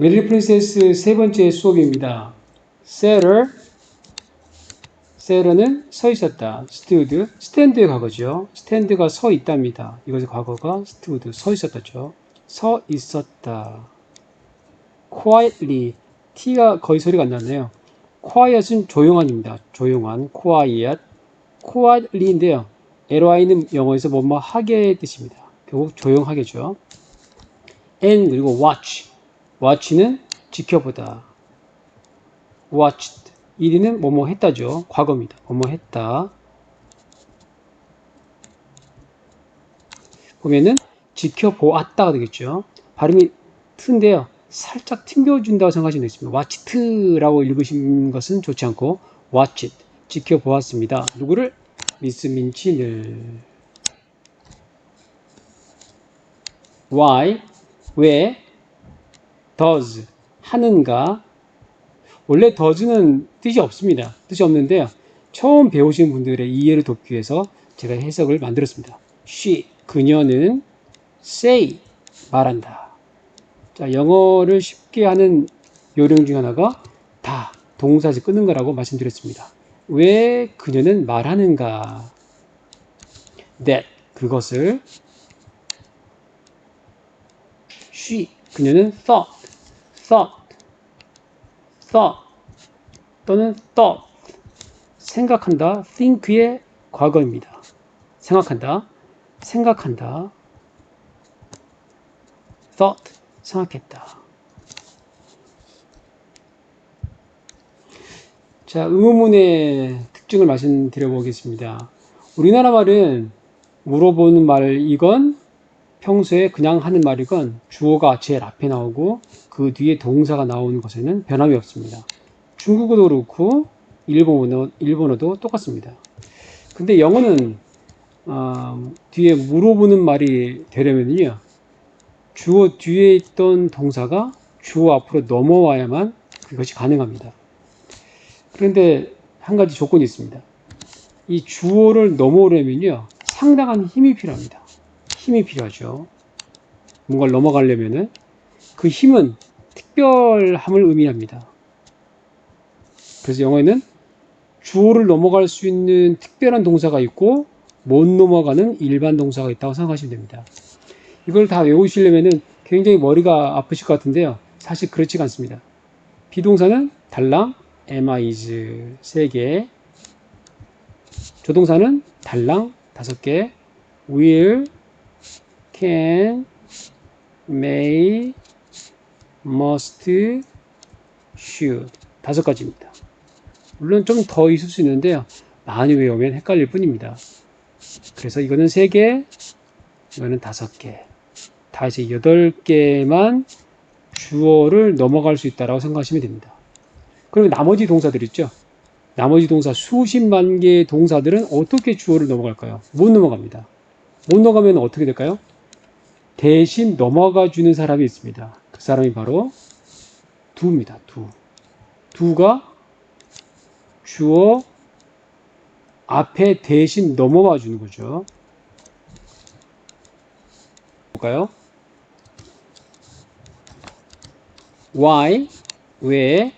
메리 프린세스 세 번째 수업입니다. setter, setter는 서 있었다. stood, stand의 과거죠. stand가 서 있답니다. 이것의 과거가 stood, 서 있었다죠. 서 있었다. quietly, t가 거의 소리가 안 나네요. quiet은 조용한입니다. 조용한, quiet, quietly인데요. ly는 영어에서 뭐뭐 하게 뜻입니다. 결국 조용하게죠. and 그리고 watch, watch는 지켜보다. watched. 1위는 뭐뭐 했다죠. 과거입니다. 뭐뭐 했다. 보면은 지켜보았다가 되겠죠. 발음이 트인데요. 살짝 튕겨준다고 생각하시면 되겠습니다. watched라고 읽으신 것은 좋지 않고 watched. 지켜보았습니다. 누구를? 미스 민치를. why? 왜? Does. 하는가? 원래 does는 뜻이 없습니다. 뜻이 없는데요. 처음 배우신 분들의 이해를 돕기 위해서 제가 해석을 만들었습니다. she, 그녀는 say, 말한다. 자, 영어를 쉽게 하는 요령 중 하나가 다 동사에서 끊는 거라고 말씀드렸습니다. 왜 그녀는 말하는가? that, 그것을 she, 그녀는 thought, thought, thought 또는 thought 생각한다. Think의 과거입니다. 생각한다. 생각한다. thought. 생각했다. 자, 의문문의 특징을 말씀드려 보겠습니다. 우리나라 말은 물어보는 말 이건 평소에 그냥 하는 말이건 주어가 제일 앞에 나오고 그 뒤에 동사가 나오는 것에는 변함이 없습니다. 중국어도 그렇고 일본어, 일본어도 똑같습니다. 근데 영어는 어, 뒤에 물어보는 말이 되려면요 주어 뒤에 있던 동사가 주어 앞으로 넘어와야만 그것이 가능합니다. 그런데 한 가지 조건이 있습니다. 이 주어를 넘어오려면요 상당한 힘이 필요합니다. 힘이 필요하죠. 뭔가를 넘어가려면은 그 힘은 특별함을 의미합니다. 그래서 영어에는 주어를 넘어갈 수 있는 특별한 동사가 있고 못 넘어가는 일반 동사가 있다고 생각하시면 됩니다. 이걸 다 외우시려면은 굉장히 머리가 아프실 것 같은데요. 사실 그렇지가 않습니다. 비동사는 달랑 am, is 3개 조동사는 달랑 5개 will, can, may, must, should 다섯 가지입니다. 물론 좀 더 있을 수 있는데요. 많이 외우면 헷갈릴 뿐입니다. 그래서 이거는 세 개, 이거는 다섯 개. 다 이제 여덟 개만 주어를 넘어갈 수 있다라고 생각하시면 됩니다. 그러면 나머지 동사들 있죠? 나머지 동사 수십만 개의 동사들은 어떻게 주어를 넘어갈까요? 못 넘어갑니다. 못 넘어가면 어떻게 될까요? 대신 넘어가 주는 사람이 있습니다. 그 사람이 바로 두입니다. 두. 두가 주어 앞에 대신 넘어와 주는 거죠. 볼까요? why 왜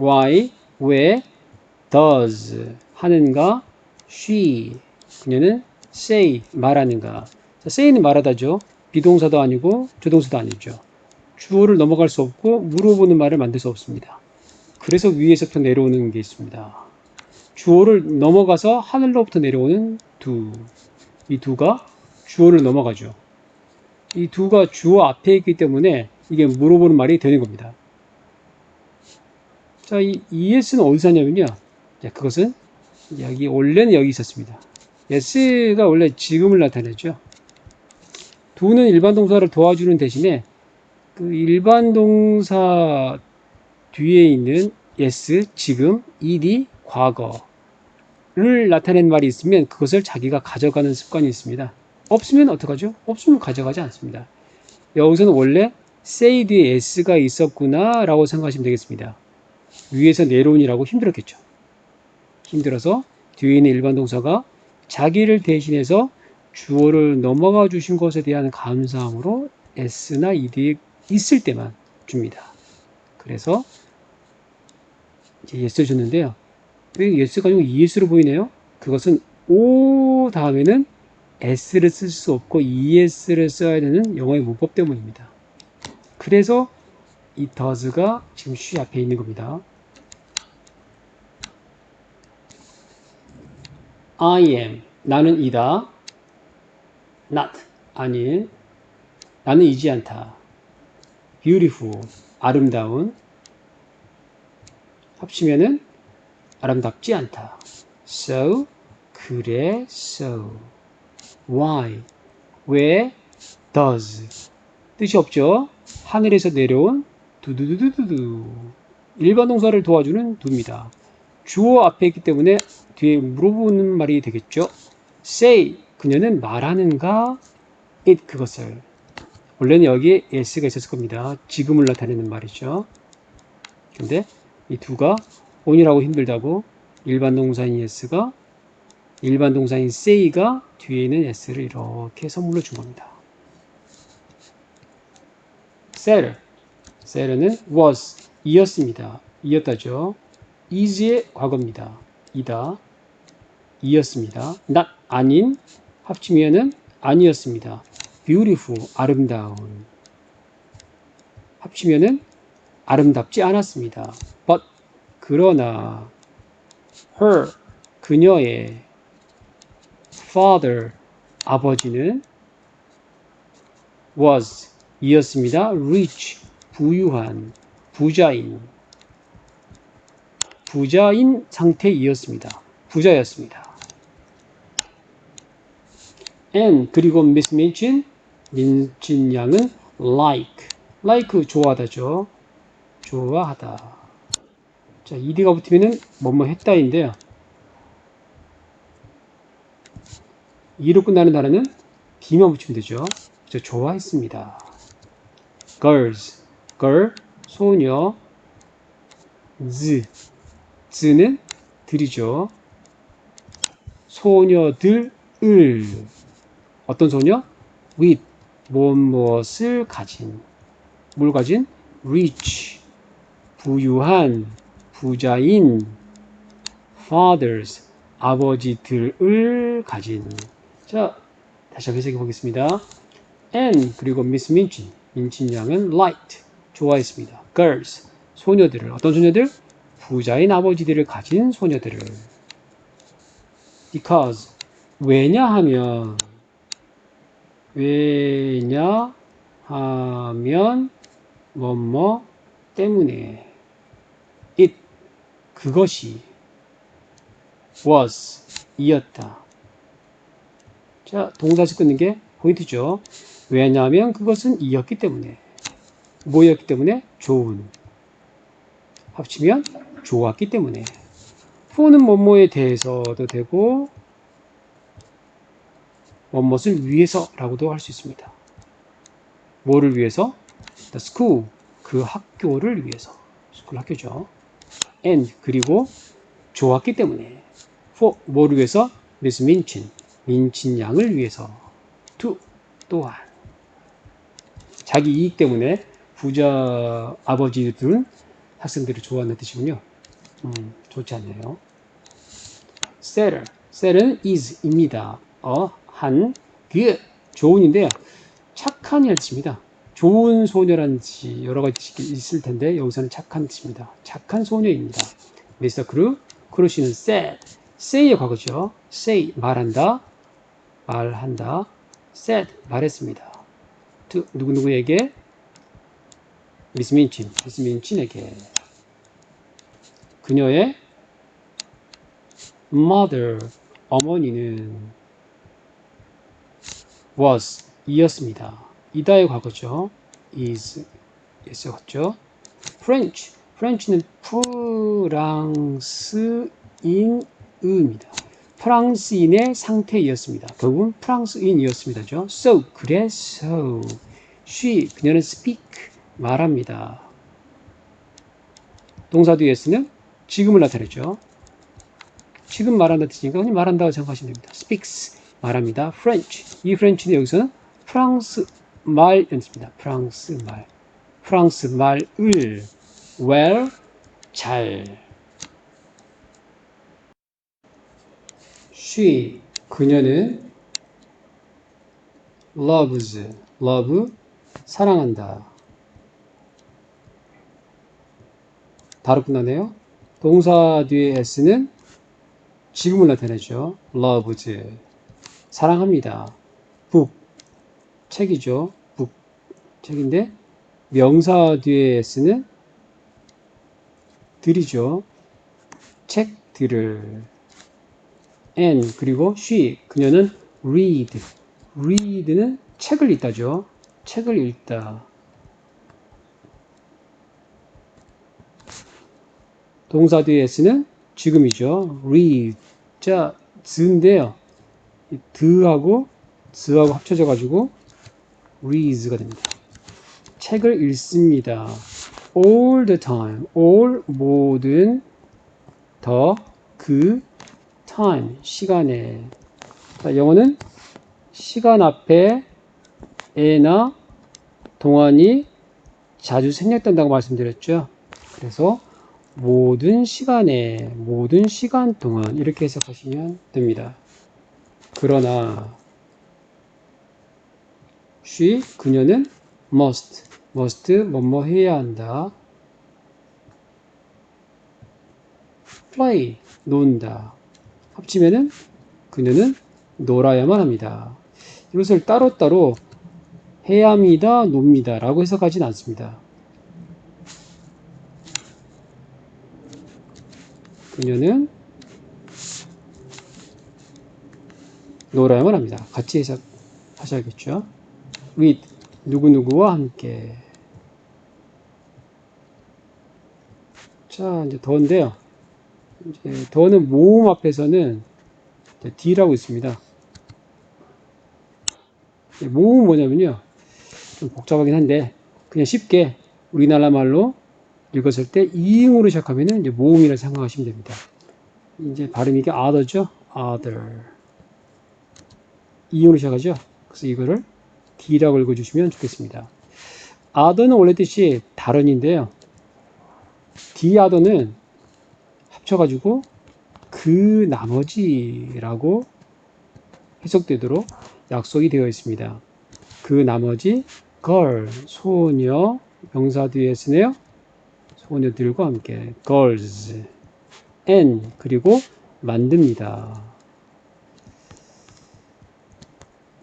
why 왜 does 하는가 she 그녀는 say 말하는가. 자, say는 말하다죠. 비동사도 아니고 조동사도 아니죠. 주어를 넘어갈 수 없고 물어보는 말을 만들 수 없습니다. 그래서 위에서부터 내려오는 게 있습니다. 주어를 넘어가서 하늘로부터 내려오는 두. 이 두가 주어를 넘어가죠. 이 두가 주어 앞에 있기 때문에 이게 물어보는 말이 되는 겁니다. 자, 이 ES는 어디서 하냐면요. 자, 그것은 여기 원래는 여기 있었습니다. S가 원래 지금을 나타내죠. 도는 일반 동사를 도와주는 대신에 그 일반 동사 뒤에 있는 S, 지금, ED, 과거를 나타낸 말이 있으면 그것을 자기가 가져가는 습관이 있습니다. 없으면 어떡하죠? 없으면 가져가지 않습니다. 여기서는 원래 say 뒤에 S가 있었구나 라고 생각하시면 되겠습니다. 위에서 내려오니라고 힘들었겠죠. 힘들어서 뒤에 있는 일반 동사가 자기를 대신해서 주어를 넘어가 주신 것에 대한 감사함으로 s나 ed에 있을 때만 줍니다. 그래서 이제 yes 줬는데요. 왜 yes가 좀 es로 보이네요? 그것은 o 다음에는 s를 쓸 수 없고 es를 써야 되는 영어의 문법 때문입니다. 그래서 이 does가 지금 she 앞에 있는 겁니다. I am 나는 이다. not 아닌 나는 이지 않다. beautiful 아름다운 합치면은 아름답지 않다. so 그래 so why 왜 does 뜻이 없죠. 하늘에서 내려온 두두두두두두 일반 동사를 도와주는 두입니다. 주어 앞에 있기 때문에 뒤에 물어보는 말이 되겠죠. say 그녀는 말하는가 it 그것을 원래는 여기에 s가 있었을 겁니다. 지금을 나타내는 말이죠. 근데 이 두가 on이라고 힘들다고 일반 동사인 s가 일반 동사인 say가 뒤에 있는 s를 이렇게 선물로 준 겁니다. sell sell은 was 이었습니다. 이었다죠. is의 과거입니다. 이다. 이었습니다. not 아닌 합치면은 아니었습니다. beautiful 아름다운 합치면은 아름답지 않았습니다. but 그러나 her 그녀의 father 아버지는 was 이었습니다. rich 부유한 부자인 부자인 상태이었습니다. 부자였습니다. And 그리고 Miss 민친 민친 양은 like like 좋아하다죠. 좋아하다. 자, ed가 붙으면은 뭐뭐 했다인데요. e로 끝나는 단어는 d만 붙이면 되죠. 저 좋아했습니다. girls, girl, 소녀, z, z는 들이죠. 소녀들을 어떤 소녀? with 무엇을 가진 뭘 가진? rich 부유한 부자인 fathers 아버지들을 가진 자 다시 한번 해석해 보겠습니다. and 그리고 Miss 민친 민친 양은 liked 좋아했습니다. girls 소녀들을 어떤 소녀들? 부자인 아버지들을 가진 소녀들을 because 왜냐하면 왜냐 하면 뭐뭐 때문에. It 그것이 was 이었다. 자 동사에서 끊는 게 포인트죠. 왜냐하면 그것은 이었기 때문에. 뭐였기 때문에? 좋은. 합치면 좋았기 때문에. for는 뭐뭐에 대해서도 되고 뭐뭇을 위해서라고도 할 수 있습니다. 뭐를 위해서? The school 그 학교를 위해서 스쿨 학교죠. and 그리고 좋았기 때문에 for 뭐를 위해서? Miss 민친 민친 양을 위해서 to 또한 자기 이익 때문에 부자 아버지들은 학생들을 좋아하는 뜻이군요. 음, 좋지 않네요. setter, setter는 is입니다. 어, 한, 그, 좋은인데요. 착한이라는 뜻입니다. 좋은 뜻이 여러 가지 있을 텐데 여기서는 착한 뜻입니다. 착한 소녀입니다. 미스터 크루, 크루시는 said, say의 과거죠. say, 말한다, 말한다, said, 말했습니다. to, 누구누구에게? 미스 민친, 미스 민친에게. 그녀의 mother, 어머니는 was, 이었습니다. 이다의 과거죠. is, 였었죠. French, French는 프랑스인입니다. 프랑스인의 상태이었습니다. 결국은 프랑스인이었습니다죠. So, 그래서 she, 그녀는 speak, 말합니다. 동사 뒤에서는 지금을 나타내죠. 지금 말한다 뜻이니까 그냥 말한다고 생각하시면 됩니다. speaks 말합니다. French. 이 French는 여기서는 프랑스 말이었습니다. 프랑스 말. 프랑스 말을 well 잘. She 그녀는 loves love 사랑한다. 바로 끝나네요. 동사 뒤에 s는 지금을 나타내죠. loves 사랑합니다. book 책이죠. book 책인데 명사 뒤에 s는 들이죠. 책들을 and 그리고 she 그녀는 read read는 책을 읽다죠. 책을 읽다. 동사 뒤에 s는 지금이죠. read. 자, 드인데요. 이 드하고 드하고 합쳐져 가지고 reads가 됩니다. 책을 읽습니다. all the time. all 모든 더 그 time 시간에. 자, 영어는 시간 앞에 에나 동안이 자주 생략된다고 말씀드렸죠. 그래서 모든 시간에, 모든 시간 동안 이렇게 해석하시면 됩니다. 그러나 she, 그녀는 must, must, 뭐뭐 해야 한다. play, 논다. 합치면은 그녀는 놀아야만 합니다. 이것을 따로따로 해야 합니다, 놉니다 라고 해석하진 않습니다. 그녀는 놀아야만 합니다. 같이 해석 하셔야겠죠. with 누구누구와 함께 자 이제 더인데요. 이제 더는 모음 앞에서는 D라고 있습니다. 모음은 뭐냐면요. 좀 복잡하긴 한데 그냥 쉽게 우리나라 말로 읽었을 때 이응으로 시작하면은 이제 모음이라 생각하시면 됩니다. 이제 발음이 이게 other죠. other. 이응으로 시작하죠. 그래서 이거를 D라고 읽어주시면 좋겠습니다. other는 원래 뜻이 다른인데요. D other는 합쳐가지고 그 나머지라고 해석되도록 약속이 되어 있습니다. 그 나머지 girl 소녀 명사 뒤에 쓰네요. 소녀들과 함께 girls and 그리고 만듭니다.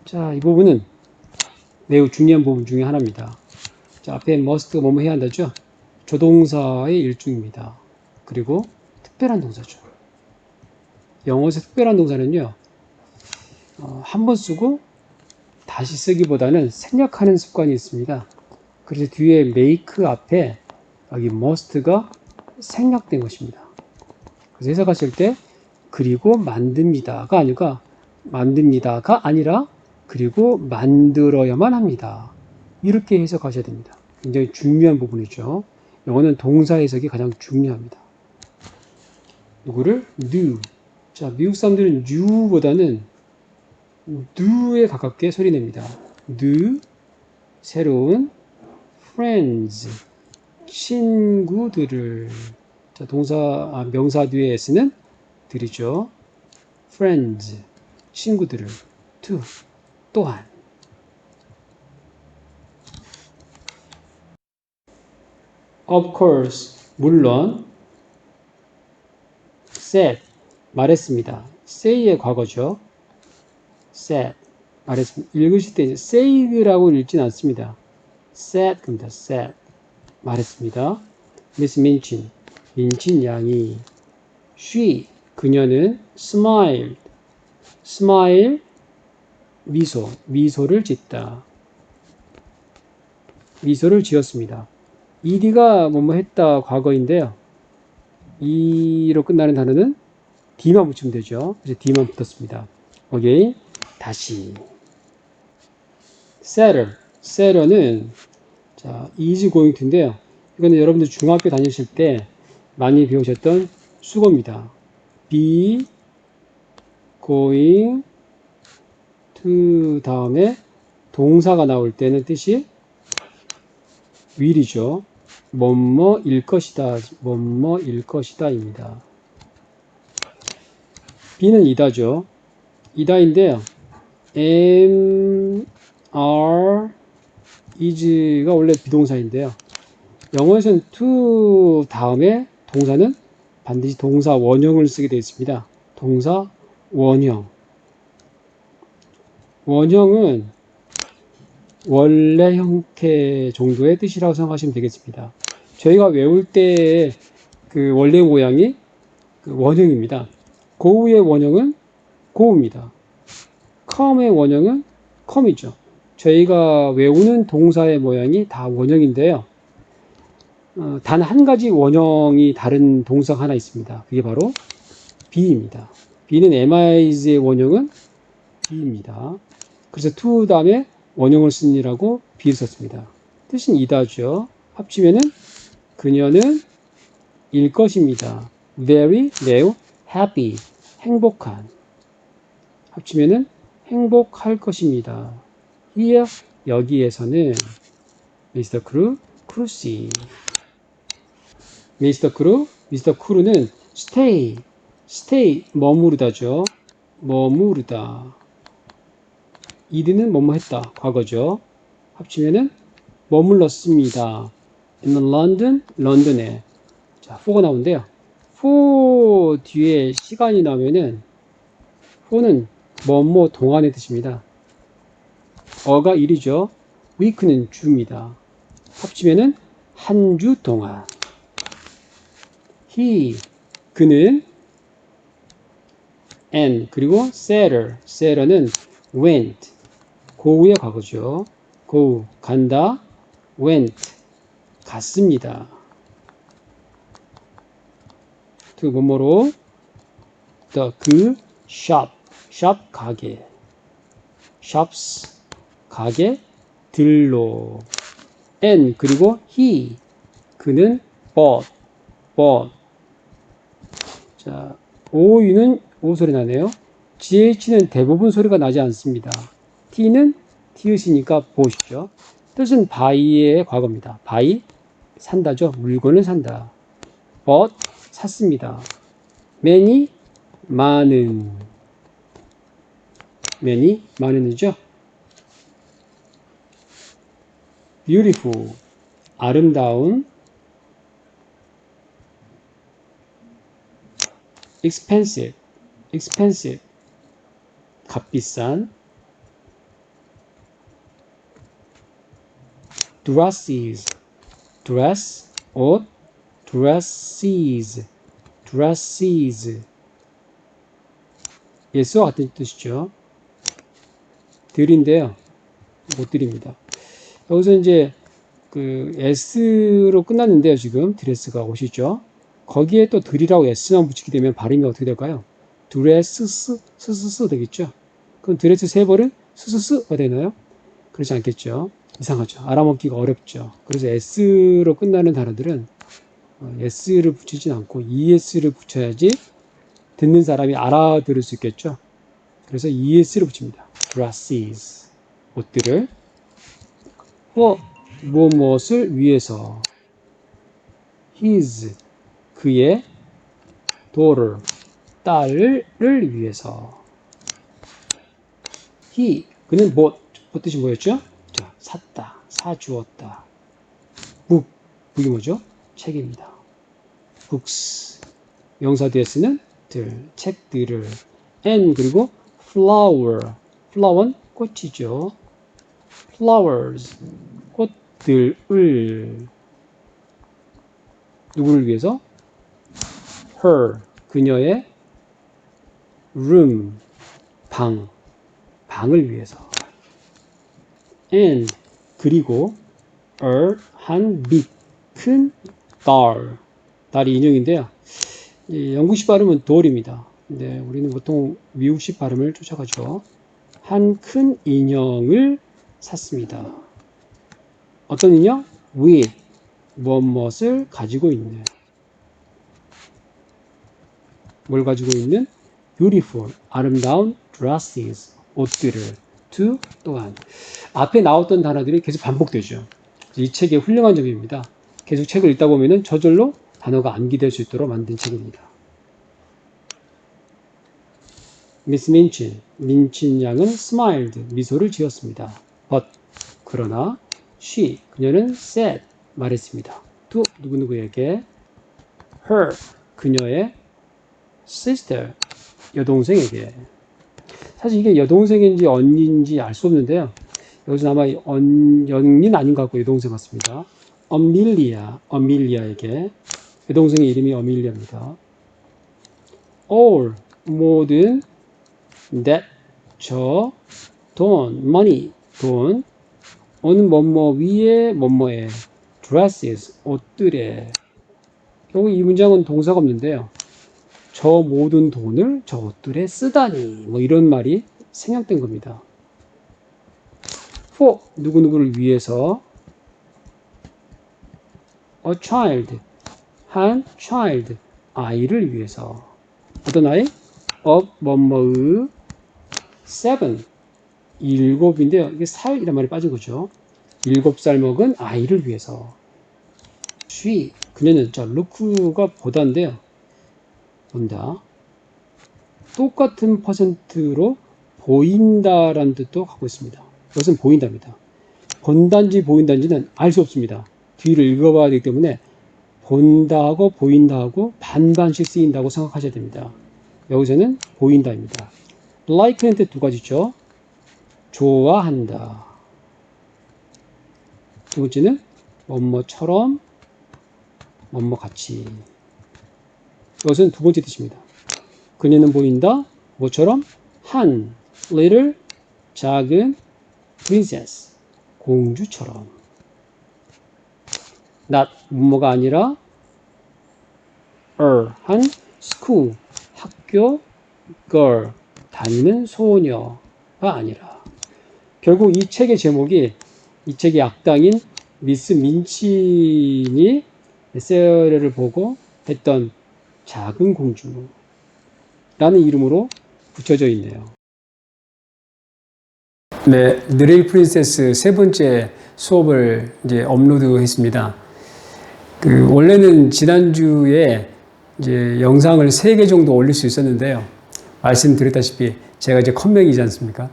자, 이 부분은 매우 중요한 부분 중에 하나입니다. 자, 앞에 must가 뭐뭐 해야 한다죠? 조동사의 일종입니다. 그리고 특별한 동사죠. 영어에서 특별한 동사는요, 어, 한번 쓰고 다시 쓰기보다는 생략하는 습관이 있습니다. 그래서 뒤에 make 앞에 여기 must가 생략된 것입니다. 그래서 해석하실 때 그리고 만듭니다가 아니라 만듭니다가 아니라 그리고 만들어야만 합니다. 이렇게 해석하셔야 됩니다. 굉장히 중요한 부분이죠. 영어는 동사 해석이 가장 중요합니다. 누구를 do. 자, 미국 사람들은 new보다는 do에 가깝게 소리 냅니다. do 새로운 friends 친구들을 자, 동사 아, 명사 뒤에 s는 들이죠. friends 친구들을 to 또한 of course 물론 said 말했습니다. say의 과거죠. said 말했습니다. 읽으실 때 said라고 읽진 않습니다. said 겁니다. said 말했습니다. Miss 민친 민친 양이 she 그녀는 smiled smile 미소 미소를 짓다. 미소를 지었습니다. ed가 뭐뭐 했다 과거인데요. e로 끝나는 단어는 d만 붙이면 되죠. 그래서 d만 붙었습니다. 오케이. 다시. setter. setter는 자, is going to인데요. 이거는 여러분들 중학교 다니실 때 많이 배우셨던 수거입니다. be going to 다음에 동사가 나올 때는 뜻이 will이죠. 뭐뭐일 것이다. 뭐뭐일 것이다입니다. B는 이다죠. 이다인데요. am, are, is가 원래 비동사인데요. 영어에서는 to 다음에 동사는 반드시 동사 원형을 쓰게 되어 있습니다. 동사 원형. 원형은 원래 형태 정도의 뜻이라고 생각하시면 되겠습니다. 저희가 외울 때그 원래 모양이 그 원형입니다. 고우의 원형은 고우입니다. come의 원형은 come이죠. 저희가 외우는 동사의 모양이 다 원형인데요. 어, 단 한 가지 원형이 다른 동사가 하나 있습니다. 그게 바로 be입니다. be는 amis의 원형은 be입니다. 그래서 to 다음에 원형을 쓰니라고 be를 썼습니다. 뜻은 이다죠. 합치면은 그녀는 일 것입니다. very, 매우 happy, 행복한. 합치면은 행복할 것입니다. here, 여기에서는 Mr. Crew, cruising. Mr. Crew, Mr. Crew는 stay, stay, 머무르다죠. 머무르다. 이드는 뭐뭐 했다. 과거죠. 합치면은 머물렀습니다. in London, 런던에. 자, for가 나오는데요. for 뒤에 시간이 나오면은 for는 뭐뭐 동안의 뜻입니다. 어가 일이죠. week는 주입니다. 합치면은 한 주 동안. he 그는 and 그리고 sailor sailor는 went go의 과거죠. go 간다 went 갔습니다. to 뭐뭐로 the 그 shop shop 가게 shops 가게 들로 and 그리고 he 그는 bought bought 자 OU는 O 소리 나네요. GH는 대부분 소리가 나지 않습니다. T는 티읕이니까 보시죠. 뜻은 buy의 과거입니다. buy 산다죠. 물건을 산다. bought 샀습니다. many 많은 many 많은이죠. beautiful 아름다운 expensive expensive 값비싼 dresses dress 옷 dresses dresses 예스와 같은 뜻이죠. 들인데요. 못 드립니다. 여기서 이제 그 s로 끝났는데요. 지금 드레스가 옷이죠. 거기에 또 들이라고 s만 붙이게 되면 발음이 어떻게 될까요? 드레스스 스스스 되겠죠. 그럼 드레스 세 번은 스스스가 되나요? 그렇지 않겠죠. 이상하죠. 알아먹기가 어렵죠. 그래서 s로 끝나는 단어들은 어, s를 붙이진 않고 es를 붙여야지 듣는 사람이 알아들을 수 있겠죠. 그래서 es를 붙입니다. dresses 옷들을 for 무엇을 위해서 his 그의 daughter 딸을 위해서 he 그는 뭐, 뭐 뜻이 뭐였죠? 자, 샀다, 사주었다. book book이 뭐죠? 책입니다. books 명사 뒤에 쓰는 들, 책들을 and 그리고 flower flower는 꽃이죠. flowers 꽃들을 누구를 위해서? her 그녀의 room 방 방을 위해서 and 그리고 a 한빛큰 dar 달이 인형인데요. 이 영국식 발음은 돌입니다. 근데 우리는 보통 미국식 발음을 쫓아가죠. 한 큰 인형을 샀습니다. 어떤 인형? with 무엇을 가지고 있는 뭘 가지고 있는 beautiful 아름다운 dresses 옷들을 to 또한 앞에 나왔던 단어들이 계속 반복되죠. 이 책의 훌륭한 점입니다. 계속 책을 읽다 보면은 저절로 단어가 암기될 수 있도록 만든 책입니다. 미스 민친, 민친 양은 smiled, 미소를 지었습니다. but, 그러나 she, 그녀는 said, 말했습니다. to 누구누구에게 her, 그녀의 sister, 여동생에게 사실 이게 여동생인지 언니인지 알 수 없는데요. 여기서 아마 언, 연인 아닌 것 같고 여동생 같습니다. 어밀리아, 어밀리아에게 여동생의 이름이 어밀리아입니다. all, 모든 that, 저, 돈, money, 돈, 어느 뭐뭐 위에 뭐뭐에 dresses, 옷들에 여기 이 문장은 동사가 없는데요. 저 모든 돈을 저 옷들에 쓰다니 뭐 이런 말이 생략된 겁니다. for 누구누구를 위해서 a child 한 child 아이를 위해서 어떤 아이? of 뭐뭐의 seven 일곱인데요. 이게 살이란 말이 빠진 거죠. 일곱 살 먹은 아이를 위해서 she 그녀는 자 look가 보다인데요. 본다. 똑같은 퍼센트로 보인다라는 뜻도 갖고 있습니다. 이것은 보인답니다. 본단지 보인단지는 알 수 없습니다. 뒤를 읽어봐야 되기 때문에 본다하고 보인다하고 반반씩 쓰인다고 생각하셔야 됩니다. 여기서는 보인다입니다. like는 뜻두 가지죠. 좋아한다. 두 번째는 뭐뭐처럼 뭐뭐 같이. 이것은 두 번째 뜻입니다. 그녀는 보인다. 뭐처럼 한 little 작은 princess 공주처럼. not 뭐가 아니라 er 한 school 학교 girl 다니는 소녀가 아니라 결국 이 책의 제목이 이 책의 악당인 미스 민친이 세레를 보고 했던 작은 공주라는 이름으로 붙여져 있네요. 네, 느레이 프린세스 세 번째 수업을 이제 업로드했습니다. 그 원래는 지난주에 이제 영상을 세 개 정도 올릴 수 있었는데요. 말씀드렸다시피 제가 이제 컴맹이지 않습니까?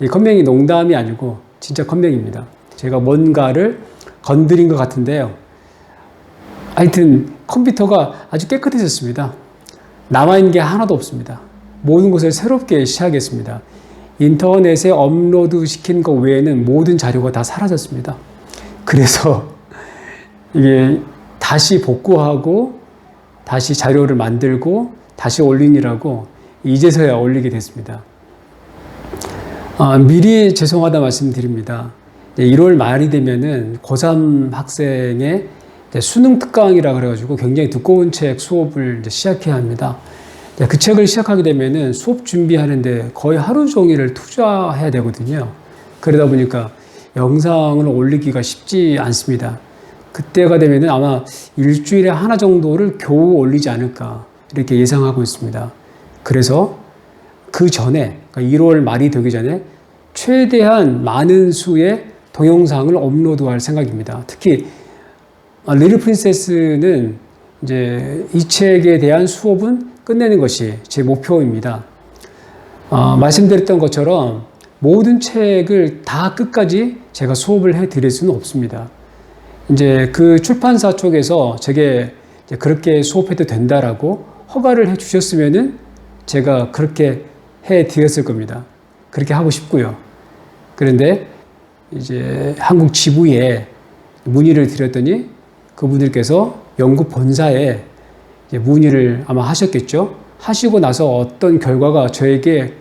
이 컴맹이 농담이 아니고 진짜 컴맹입니다. 제가 뭔가를 건드린 것 같은데요. 하여튼 컴퓨터가 아주 깨끗해졌습니다. 남아있는 게 하나도 없습니다. 모든 것을 새롭게 시작했습니다. 인터넷에 업로드 시킨 것 외에는 모든 자료가 다 사라졌습니다. 그래서 이게 다시 복구하고 다시 자료를 만들고 다시 올리느라고 이제서야 올리게 됐습니다. 아, 미리 죄송하다 말씀드립니다. 1월 말이 되면은 고3 학생의 수능 특강이라 그래가지고 굉장히 두꺼운 책 수업을 시작해야 합니다. 그 책을 시작하게 되면은 수업 준비하는데 거의 하루 종일을 투자해야 되거든요. 그러다 보니까 영상을 올리기가 쉽지 않습니다. 그때가 되면은 아마 일주일에 하나 정도를 겨우 올리지 않을까 이렇게 예상하고 있습니다. 그래서 그 전에 그러니까 1월 말이 되기 전에 최대한 많은 수의 동영상을 업로드할 생각입니다. 특히 리르 프린세스는 이제 이 책에 대한 수업은 끝내는 것이 제 목표입니다. 어, 말씀드렸던 것처럼 모든 책을 다 끝까지 제가 수업을 해 드릴 수는 없습니다. 이제 그 출판사 쪽에서 제게 그렇게 수업해도 된다라고 허가를 해 주셨으면은 제가 그렇게 해 드렸을 겁니다. 그렇게 하고 싶고요. 그런데 이제 한국 지부에 문의를 드렸더니 그분들께서 영국 본사에 문의를 아마 하셨겠죠. 하시고 나서 어떤 결과가 저에게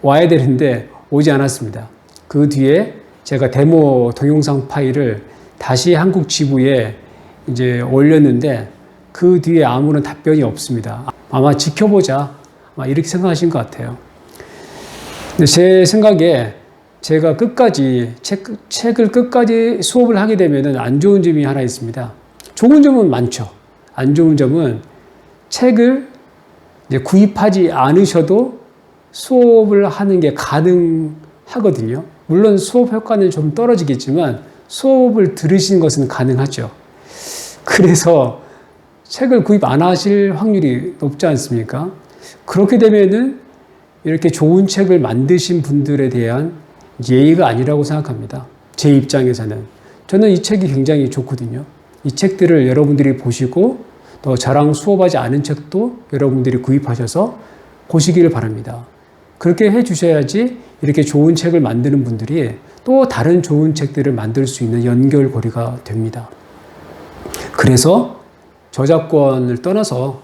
와야 되는데 오지 않았습니다. 그 뒤에 제가 데모 동영상 파일을 다시 한국 지부에 이제 올렸는데 그 뒤에 아무런 답변이 없습니다. 아마 지켜보자. 아마 이렇게 생각하신 것 같아요. 제 생각에 제가 끝까지 책, 책을 끝까지 수업을 하게 되면 안 좋은 점이 하나 있습니다. 좋은 점은 많죠. 안 좋은 점은 책을 구입하지 않으셔도 수업을 하는 게 가능한 하거든요. 물론 수업 효과는 좀 떨어지겠지만 수업을 들으신 것은 가능하죠. 그래서 책을 구입 안 하실 확률이 높지 않습니까? 그렇게 되면은 이렇게 좋은 책을 만드신 분들에 대한 예의가 아니라고 생각합니다. 제 입장에서는. 저는 이 책이 굉장히 좋거든요. 이 책들을 여러분들이 보시고 또 저랑 수업하지 않은 책도 여러분들이 구입하셔서 보시기를 바랍니다. 그렇게 해 주셔야지 이렇게 좋은 책을 만드는 분들이 또 다른 좋은 책들을 만들 수 있는 연결고리가 됩니다. 그래서 저작권을 떠나서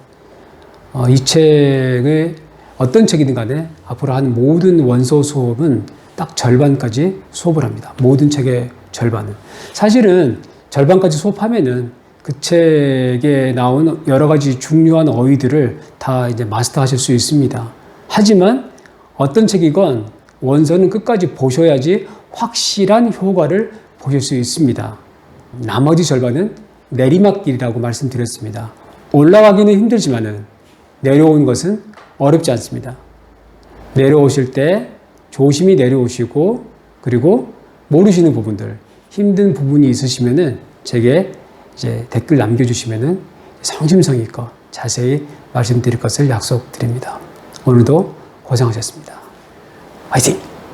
어, 이 책의 어떤 책이든 간에 앞으로 한 모든 원서 수업은 딱 절반까지 수업을 합니다. 모든 책의 절반은. 사실은 절반까지 수업하면은 그 책에 나온 여러 가지 중요한 어휘들을 다 이제 마스터하실 수 있습니다. 하지만 어떤 책이건 원서는 끝까지 보셔야지 확실한 효과를 보실 수 있습니다. 나머지 절반은 내리막길이라고 말씀드렸습니다. 올라가기는 힘들지만은 내려오는 것은 어렵지 않습니다. 내려오실 때 조심히 내려오시고 그리고 모르시는 부분들 힘든 부분이 있으시면은 제게 이제 댓글 남겨주시면은 성심성의껏 자세히 말씀드릴 것을 약속드립니다. 오늘도 고생하셨습니다. 화이팅!